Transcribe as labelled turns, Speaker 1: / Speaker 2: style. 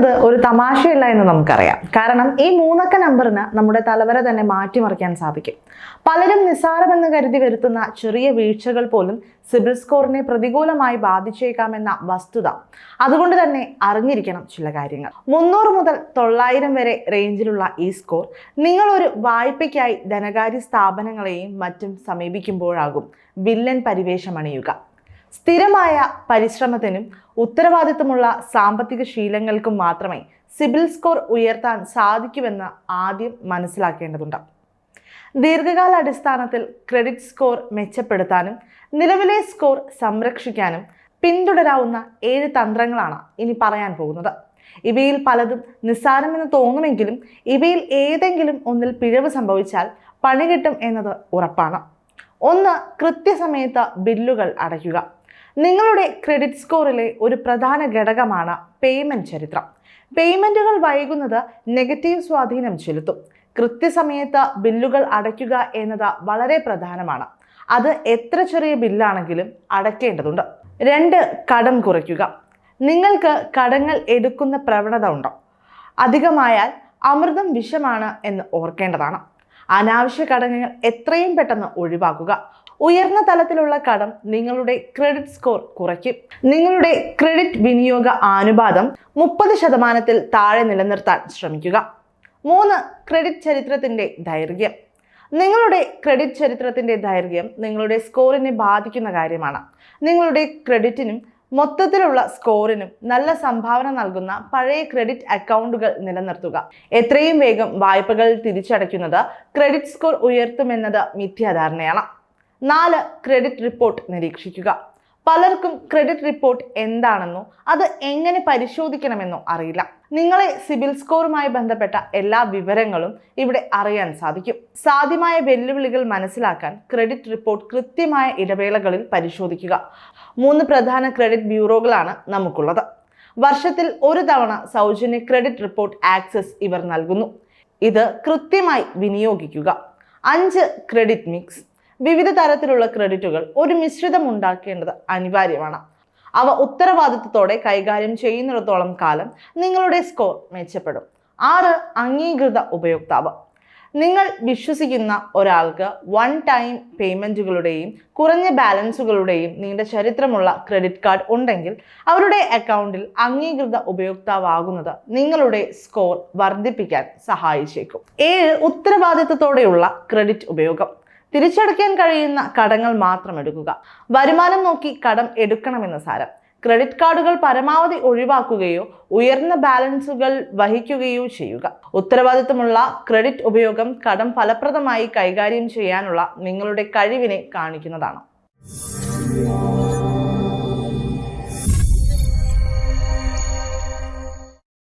Speaker 1: എന്നത് ഒരു തമാശയല്ല എന്ന് നമുക്കറിയാം. കാരണം ഈ മൂന്നക്ക നമ്പറിന് നമ്മുടെ തലവര തന്നെ മാറ്റിമറിക്കാൻ സാധിക്കും. പലരും നിസ്സാരമെന്ന് കരുതി വരുത്തുന്ന ചെറിയ വീഴ്ചകൾ പോലും സിബിൽ സ്കോറിനെ പ്രതികൂലമായി ബാധിച്ചേക്കാമെന്ന വസ്തുത. അതുകൊണ്ട് തന്നെ അറിഞ്ഞിരിക്കണം ചില കാര്യങ്ങൾ. മുന്നൂറ് മുതൽ തൊള്ളായിരം വരെ റേഞ്ചിലുള്ള ഈ സ്കോർ നിങ്ങളൊരു വായ്പയ്ക്കായി ധനകാര്യ സ്ഥാപനങ്ങളെയും മറ്റും സമീപിക്കുമ്പോഴാകും വില്ലൻ പരിവേഷമണിയുക സ്ഥിരമായ പരിശ്രമത്തിനും ഉത്തരവാദിത്തമുള്ള സാമ്പത്തിക ശീലങ്ങൾക്കും മാത്രമേ സിബിൽ സ്കോർ ഉയർത്താൻ സാധിക്കുമെന്ന് ആദ്യം മനസ്സിലാക്കേണ്ടതുണ്ട്. ദീർഘകാല അടിസ്ഥാനത്തിൽ ക്രെഡിറ്റ് സ്കോർ മെച്ചപ്പെടുത്താനും നിലവിലെ സ്കോർ സംരക്ഷിക്കാനും പിന്തുടരാവുന്ന ഏഴ് തന്ത്രങ്ങളാണ് ഇനി പറയാൻ പോകുന്നത്. ഇവയിൽ പലതും നിസ്സാരമെന്ന് തോന്നുമെങ്കിലും ഇവയിൽ ഏതെങ്കിലും ഒന്നിൽ പിഴവ് സംഭവിച്ചാൽ പണി കിട്ടും എന്നത് ഉറപ്പാണ്. ഒന്ന് കൃത്യസമയത്ത് ബില്ലുകൾ അടയ്ക്കുക. നിങ്ങളുടെ ക്രെഡിറ്റ് സ്കോറിലെ ഒരു പ്രധാന ഘടകമാണ് പേയ്മെന്റ് ചരിത്രം. പേയ്മെന്റുകൾ വൈകുന്നത് നെഗറ്റീവ് സ്വാധീനം ചെലുത്തും. കൃത്യസമയത്ത് ബില്ലുകൾ അടയ്ക്കുക എന്നത് വളരെ പ്രധാനമാണ്. അത് എത്ര ചെറിയ ബില്ലാണെങ്കിലും അടയ്ക്കേണ്ടതുണ്ട്. രണ്ട് കടം കുറയ്ക്കുക. നിങ്ങൾക്ക് കടങ്ങൾ എടുക്കുന്ന പ്രവണത ഉണ്ടോ? അധികമായാൽ അമൃതം വിഷമാണ് എന്ന് ഓർക്കേണ്ടതാണ്. അനാവശ്യ കടങ്ങൾ എത്രയും പെട്ടെന്ന് ഒഴിവാക്കുക. ഉയർന്ന തലത്തിലുള്ള കടം നിങ്ങളുടെ ക്രെഡിറ്റ് സ്കോർ കുറയ്ക്കും. നിങ്ങളുടെ ക്രെഡിറ്റ് വിനിയോഗ ആനുപാതം മുപ്പത് ശതമാനത്തിൽ താഴെ നിലനിർത്താൻ ശ്രമിക്കുക. മൂന്ന് ക്രെഡിറ്റ് ചരിത്രത്തിന്റെ ദൈർഘ്യം. നിങ്ങളുടെ ക്രെഡിറ്റ് ചരിത്രത്തിന്റെ ദൈർഘ്യം നിങ്ങളുടെ സ്കോറിനെ ബാധിക്കുന്ന കാര്യമാണ്. നിങ്ങളുടെ ക്രെഡിറ്റിനും മൊത്തത്തിലുള്ള സ്കോറിനും നല്ല സംഭാവന നൽകുന്ന പഴയ ക്രെഡിറ്റ് അക്കൗണ്ടുകൾ നിലനിർത്തുക. എത്രയും വേഗം വായ്പകൾ തിരിച്ചടയ്ക്കുന്നത് ക്രെഡിറ്റ് സ്കോർ ഉയർത്തുമെന്നത് മിഥ്യാധാരണയാണ്. നാല് ക്രെഡിറ്റ് റിപ്പോർട്ട് നിരീക്ഷിക്കുക. പലർക്കും ക്രെഡിറ്റ് റിപ്പോർട്ട് എന്താണെന്നോ അത് എങ്ങനെ പരിശോധിക്കണമെന്നോ അറിയില്ല. നിങ്ങളെ സിബിൽ സ്കോറുമായി ബന്ധപ്പെട്ട എല്ലാ വിവരങ്ങളും ഇവിടെ അറിയാൻ സാധിക്കും. സാധ്യമായ വെല്ലുവിളികൾ മനസ്സിലാക്കാൻ ക്രെഡിറ്റ് റിപ്പോർട്ട് കൃത്യമായ ഇടവേളകളിൽ പരിശോധിക്കുക. മൂന്ന് പ്രധാന ക്രെഡിറ്റ് ബ്യൂറോകളാണ് നമുക്കുള്ളത്. വർഷത്തിൽ ഒരു തവണ സൗജന്യ ക്രെഡിറ്റ് റിപ്പോർട്ട് ആക്സസ് ഇവർ നൽകുന്നു. ഇത് കൃത്യമായി വിനിയോഗിക്കുക. അഞ്ച് ക്രെഡിറ്റ് മിക്സ് വിവിധ തരത്തിലുള്ള ക്രെഡിറ്റുകൾ ഒരു മിശ്രിതം ഉണ്ടാക്കേണ്ടത് അനിവാര്യമാണ്. അവ ഉത്തരവാദിത്വത്തോടെ കൈകാര്യം ചെയ്യുന്നിടത്തോളം കാലം നിങ്ങളുടെ സ്കോർ മെച്ചപ്പെടും. ആറ് അംഗീകൃത ഉപയോക്താവ്. നിങ്ങൾ വിശ്വസിക്കുന്ന ഒരാൾക്ക് വൺ ടൈം പേയ്മെന്റുകളുടെയും കുറഞ്ഞ ബാലൻസുകളുടെയും നീണ്ട ചരിത്രമുള്ള ക്രെഡിറ്റ് കാർഡ് ഉണ്ടെങ്കിൽ അവരുടെ അക്കൗണ്ടിൽ അംഗീകൃത ഉപയോക്താവാകുന്നത് നിങ്ങളുടെ സ്കോർ വർദ്ധിപ്പിക്കാൻ സഹായിച്ചേക്കും. ഏഴ് ഉത്തരവാദിത്തത്തോടെയുള്ള ക്രെഡിറ്റ് ഉപയോഗം. തിരിച്ചടയ്ക്കാൻ കഴിയുന്ന കടങ്ങൾ മാത്രം എടുക്കുക. വരുമാനം നോക്കി കടം എടുക്കണമെന്ന് സാരം. ക്രെഡിറ്റ് കാർഡുകൾ പരമാവധി ഒഴിവാക്കുകയോ ഉയർന്ന ബാലൻസുകൾ വഹിക്കുകയോ ചെയ്യുക. ഉത്തരവാദിത്തമുള്ള ക്രെഡിറ്റ് ഉപയോഗം കടം ഫലപ്രദമായി കൈകാര്യം ചെയ്യാനുള്ള നിങ്ങളുടെ കഴിവിനെ കാണിക്കുന്നതാണ്.